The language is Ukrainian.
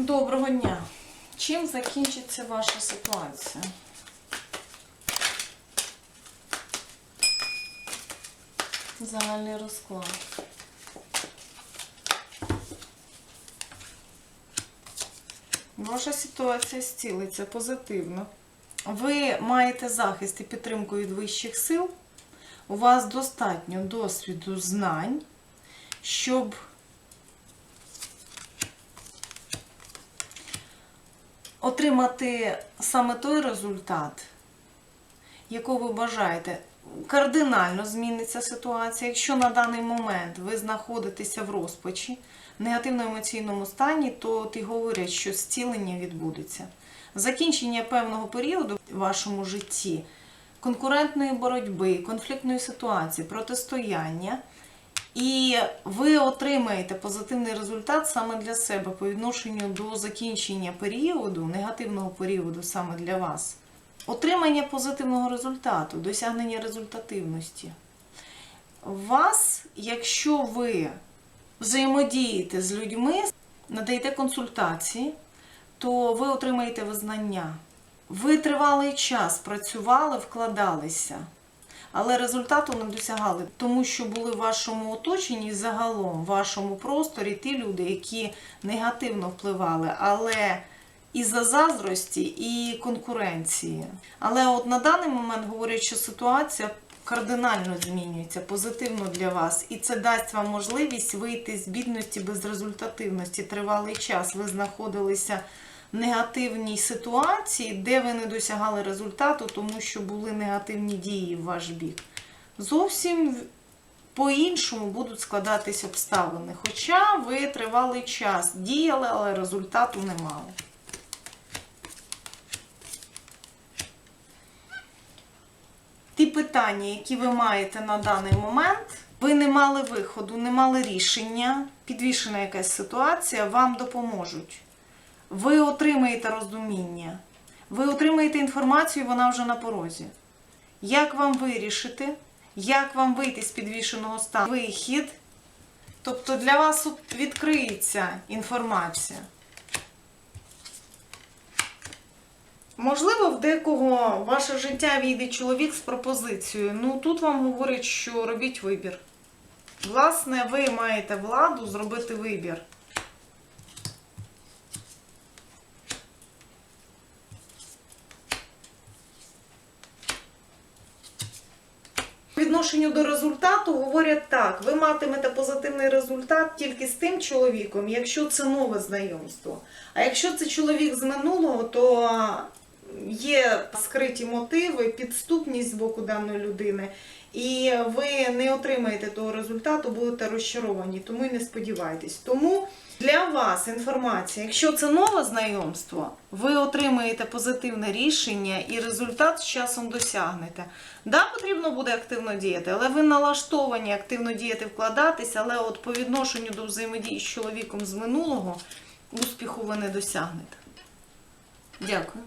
Доброго дня. Чим закінчиться ваша ситуація? Загальний розклад. Ваша ситуація зцілиться позитивно. Ви маєте захист і підтримку від вищих сил. У вас достатньо досвіду знань, щоб отримати саме той результат, якого ви бажаєте. Кардинально зміниться ситуація. Якщо на даний момент ви знаходитеся в розпачі, в негативно-емоційному стані, то ти говорять, що зцілення відбудеться. Закінчення певного періоду в вашому житті конкурентної боротьби, конфліктної ситуації, протистояння. І ви отримаєте позитивний результат саме для себе по відношенню до закінчення періоду, негативного періоду саме для вас. Отримання позитивного результату, досягнення результативності. Вас, якщо ви взаємодієте з людьми, надаєте консультації, то ви отримаєте визнання. Ви тривалий час працювали, вкладалися, але результату не досягали, тому що були в вашому оточенні загалом, в вашому просторі ті люди, які негативно впливали, але із-за заздрості і конкуренції. Але от на даний момент говорять, що ситуація кардинально змінюється позитивно для вас, і це дасть вам можливість вийти з бідності безрезультативності. Тривалий час ви знаходилися негативній ситуації, де ви не досягали результату, тому що були негативні дії в ваш бік. Зовсім по-іншому будуть складатись обставини. Хоча ви тривалий час діяли, але результату не мали. Ті питання, які ви маєте на даний момент, ви не мали виходу, не мали рішення, підвішена якась ситуація, вам допоможуть. Ви отримаєте розуміння, ви отримаєте інформацію, вона вже на порозі. Як вам вирішити, як вам вийти з підвішеного стану? Вихід. Тобто для вас відкриється інформація. Можливо, в декого ваше життя війде чоловік з пропозицією. Ну тут вам говорять, що робіть вибір. Власне, ви маєте владу зробити вибір. Відношенню до результату говорять так: ви матимете позитивний результат тільки з тим чоловіком, якщо це нове знайомство. А якщо це чоловік з минулого, то є скриті мотиви, підступність з боку даної людини, і ви не отримаєте того результату, будете розчаровані, тому і не сподівайтесь. Тому для вас інформація, якщо це нове знайомство, ви отримаєте позитивне рішення і результат з часом досягнете. Да, потрібно буде активно діяти, але ви налаштовані активно діяти, вкладатися, але от по відношенню до взаємодії з чоловіком з минулого успіху ви не досягнете. Дякую.